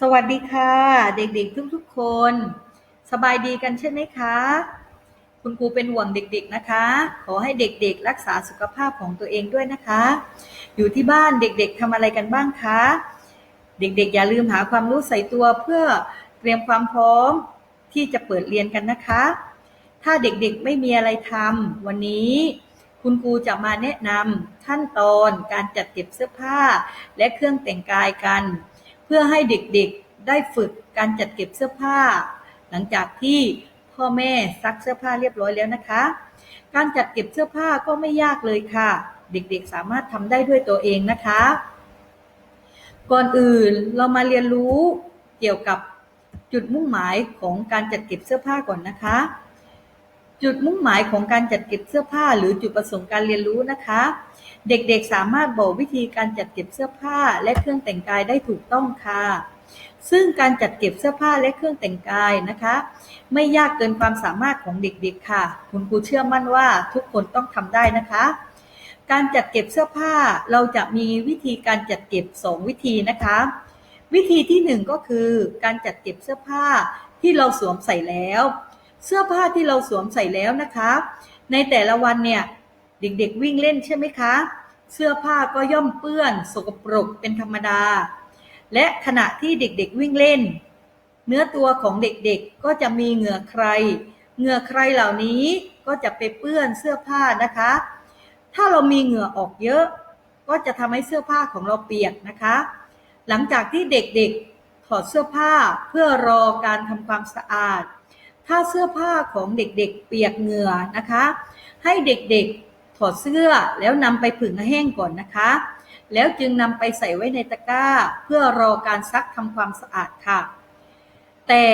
สวัสดีค่ะ เด็กๆ ทุกๆคน สบายดีกันใช่ไหมคะ คุณครูเป็นห่วงเด็กๆนะคะ ขอให้เด็กๆ รักษาสุขภาพของตัวเองด้วยนะคะ อยู่ที่บ้านเด็กๆทำอะไรกันบ้างคะ เด็กๆ อย่าลืมหาความรู้ใส่ตัวเพื่อเตรียมความพร้อมที่จะเปิดเรียนกันนะคะ ถ้าเด็กๆไม่มีอะไรทำวันนี้คุณครูจะมาแนะนำขั้นตอนการจัดเก็บเสื้อผ้า และเครื่องแต่งกายกัน พื่อให้เด็กๆได้ฝึกการจัดเก็บเสื้อผ้า หลังจากที่พ่อแม่ซักเสื้อผ้าเรียบร้อยแล้วนะคะ การจัดเก็บเสื้อผ้าก็ไม่ยากเลยค่ะ เด็กๆสามารถทำได้ด้วยตัวเองนะคะ ก่อนอื่นเรามาเรียนรู้เกี่ยวกับจุดมุ่งหมายของการจัดเก็บเสื้อผ้าก่อนนะคะ จุดมุ่งหมายของการจัดเก็บเสื้อผ้า หรือจุดประสงค์การเรียนรู้นะคะ เด็กๆ สามารถบอกวิธีการจัดเก็บเสื้อผ้าและเครื่องแต่งกายได้ถูกต้องค่ะ ซึ่งการจัดเก็บเสื้อผ้าและเครื่องแต่งกายนะคะ ไม่ยากเกินความสามารถของเด็กๆ ค่ะ คุณครูเชื่อมั่นว่าทุกคนต้องทำได้นะคะ การจัดเก็บเสื้อผ้าเราจะมีวิธีการจัดเก็บ 2 วิธีนะคะ วิธีที่ 1 ก็คือ การจัดเก็บเสื้อผ้าที่เราสวมใส่แล้ว เสื้อผ้าที่เราสวมใส่แล้วนะคะ ในแต่ละวันเนี่ยเด็กๆวิ่งเล่นใช่ไหมคะ เสื้อผ้าก็ย่อมเปื้อน สกปรกเป็นธรรมดา และขณะที่เด็กๆวิ่งเล่น เนื้อตัวของเด็กๆก็จะมีเหงื่อใคร เหงื่อใครเหล่านี้ก็จะไปเปื้อนเสื้อผ้านะคะ ถ้าเรามีเหงื่อออกเยอะ ก็จะทำให้เสื้อผ้าของเราเปียกนะคะ หลังจากที่เด็กๆถอดเสื้อผ้าเพื่อรอการทำความสะอาด ถ้าเสื้อผ้าของเด็กๆเปียกเหงื่อนะคะ ให้เด็กๆถอดเสื้อแล้วนำไปผึ่งให้แห้งก่อนนะคะ แล้วจึงนำไปใส่ไว้ในตะกร้า เพื่อรอการซักทำความสะอาดค่ะ แต่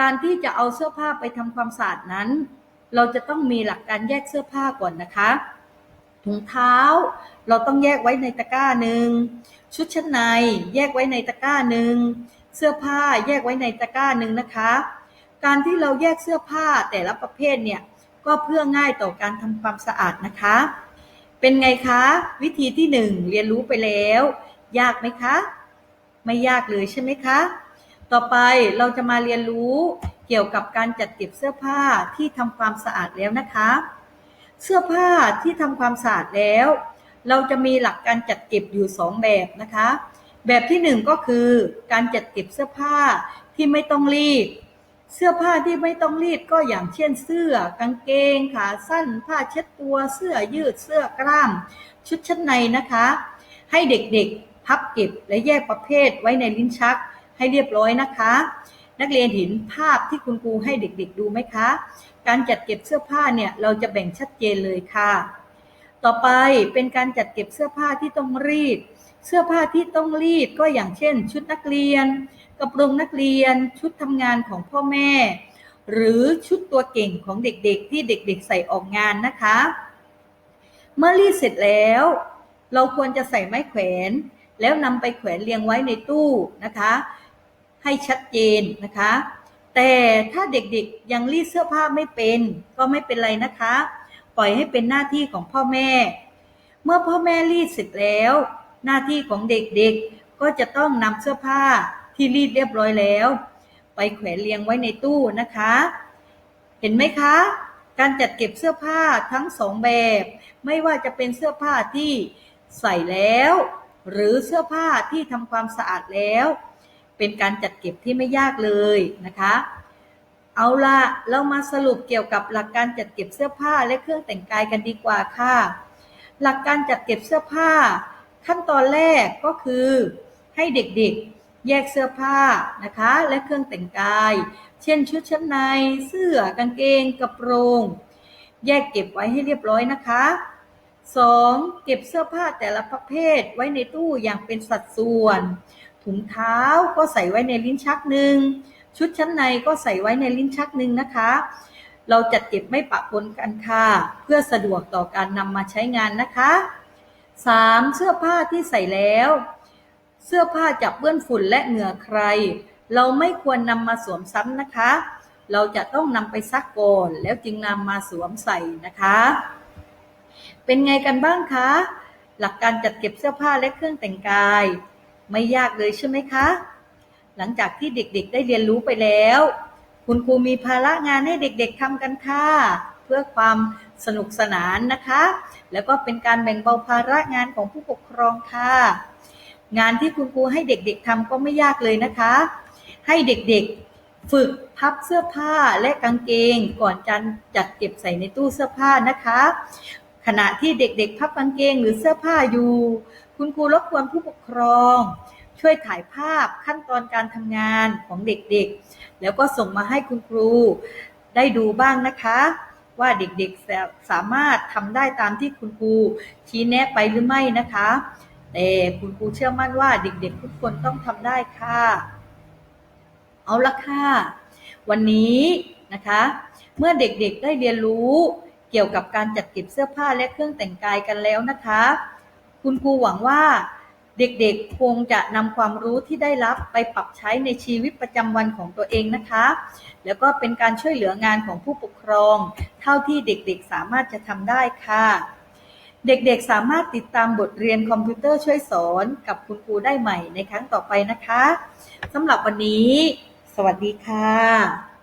การที่จะเอาเสื้อผ้าไปทำความสะอาดนั้น เราจะต้องมีหลักการแยกเสื้อผ้าก่อนนะคะถุงเท้า เราต้องแยกไว้ในตะกร้าหนึ่งชุดชั้นในแยกไว้ในตะกร้าหนึ่งเสื้อผ้าแยกไว้ในตะกร้าหนึ่งนะคะ การที่เราแยกเสื้อผ้าแต่ละประเภทเนี่ยก็เพื่อง่ายต่อการทำความสะอาดนะคะ เป็นไงคะ วิธีที่หนึ่งเรียนรู้ไปแล้ว ยากไหมคะ ไม่ยากเลยใช่ไหมคะ ต่อไปเราจะมาเรียนรู้เกี่ยวกับการจัดเก็บเสื้อผ้าที่ทำความสะอาดแล้วนะคะ เสื้อผ้าที่ทำความสะอาดแล้ว เราจะมีหลักการจัดเก็บอยู่ 2 แบบนะคะ แบบที่ 1 ก็คือการจัดเก็บเสื้อผ้าที่ไม่ต้องรีด เสื้อผ้าที่ไม่ต้องรีดก็อย่างเช่นเสื้อ กางเกงขาสั้น ผ้าเช็ดตัว เสื้อยืด เสื้อกล้าม ชุดชั้นในนะคะ ให้เด็กๆพับเก็บและแยกประเภทไว้ในลิ้นชักให้เรียบร้อยนะคะ นักเรียนเห็นภาพที่คุณครูให้เด็กๆดูไหมคะ การจัดเก็บเสื้อผ้าเนี่ยเราจะแบ่งชัดเจนเลยค่ะ ต่อไปเป็นการจัดเก็บเสื้อผ้าที่ต้องรีด เสื้อผ้าที่ต้องรีดก็อย่างเช่น ชุดนักเรียน กระโปรงนักเรียน ชุดทำงานของพ่อแม่ หรือชุดตัวเก่งของเด็กๆ ที่เด็กๆ ใส่ออกงานนะคะ เมื่อรีดเสร็จแล้ว เราควรจะใส่ไม้แขวน แล้วนำไปแขวนเรียงไว้ในตู้นะคะ ให้ชัดเจนนะคะ แต่ถ้าเด็กๆยังรีดเสื้อผ้าไม่เป็น ก็ไม่เป็นไรนะคะ ปล่อยให้เป็นหน้าที่ของพ่อแม่ เมื่อพ่อแม่รีดเสร็จแล้ว หน้าที่ของเด็กๆ ก็จะต้องนำเสื้อผ้าที่รีดเรียบร้อยแล้ว ไปแขวนเรียงไว้ในตู้นะคะ เห็นไหมคะ การจัดเก็บเสื้อผ้าทั้งสองแบบ ไม่ว่าจะเป็นเสื้อผ้าที่ใส่แล้ว หรือเสื้อผ้าที่ทำความสะอาดแล้ว เป็นการจัดเก็บที่ไม่ยากเลยนะคะ เอาละเรามาสรุปเกี่ยวกับหลักการจัดเก็บเสื้อผ้าและเครื่องแต่งกายกันดีกว่าค่ะ หลักการจัดเก็บเสื้อผ้า ขั้นตอนแรกก็คือ ให้เด็กๆ แยกเสื้อผ้านะคะ และเครื่องแต่งกาย เช่น ชุดชั้นใน เสื้อกางเกงกระโปรง แยกเก็บไว้ให้เรียบร้อยนะคะ 2. เก็บเสื้อผ้าแต่ละประเภทไว้ในตู้อย่างเป็นสัดส่วน ถุงเท้าก็ใส่ไว้ในลิ้นชักหนึ่ง ชุดชั้นในก็ใส่ไว้ในลิ้นชักหนึ่งนะคะ เราจัดเก็บไม่ปะปนกันค่ะ เพื่อสะดวกต่อการนำมาใช้งานนะคะ 3. เสื้อผ้าที่ใส่แล้ว เสื้อผ้าจับเปื้อนฝุ่นและเหงื่อใคร เราไม่ควรนำมาสวมซ้ำนะคะ เราจะต้องนำไปซักก่อนแล้วจึงนำมาสวมใส่นะคะ เป็นไงกันบ้างคะ หลักการจัดเก็บเสื้อผ้าและเครื่องแต่งกาย ไม่ยากเลยใช่ไหมคะ หลังจากที่เด็กๆ ได้เรียนรู้ไปแล้ว คุณครูมีภาระงานให้เด็กๆทำกันค่ะ เพื่อความสนุกสนานนะคะ แล้วก็เป็นการแบ่งเบาภาระงานของผู้ปกครองค่ะ งานที่คุณครูให้เด็กๆทำก็ไม่ยากเลยนะคะ ให้เด็กๆฝึกพับเสื้อผ้าและกางเกง ก่อนจะจัดเก็บใส่ในตู้เสื้อผ้านะคะ ขณะที่เด็กๆ พับกางเกงหรือเสื้อผ้าอยู่ คุณครูรบกวนผู้ปกครอง ช่วยถ่ายภาพขั้นตอนการทำงานของเด็กๆ แล้วก็ส่งมาให้คุณครูได้ดูบ้างนะคะ ว่าเด็กๆสามารถทำได้ตามที่คุณครูชี้แนะไปหรือไม่นะคะ แต่คุณครูเชื่อมั่นว่าเด็กๆทุกคนต้องทำได้ค่ะ เอาละค่ะ วันนี้นะคะ เมื่อเด็กๆได้เรียนรู้เกี่ยวกับการจัดเก็บเสื้อผ้าและเครื่องแต่งกายกันแล้วนะคะ คุณครูหวังว่า เด็กๆ คงจะนำความรู้ที่ได้รับไปปรับใช้ในชีวิตประจำวันของตัวเองนะคะ แล้วก็เป็นการช่วยเหลืองานของผู้ปกครอง เท่าที่เด็กๆ สามารถจะทำได้ค่ะ เด็กๆ สามารถติดตามบทเรียนคอมพิวเตอร์ช่วยสอนกับคุณครูได้ใหม่ในครั้งต่อไปนะคะสำหรับวันนี้ สวัสดีค่ะ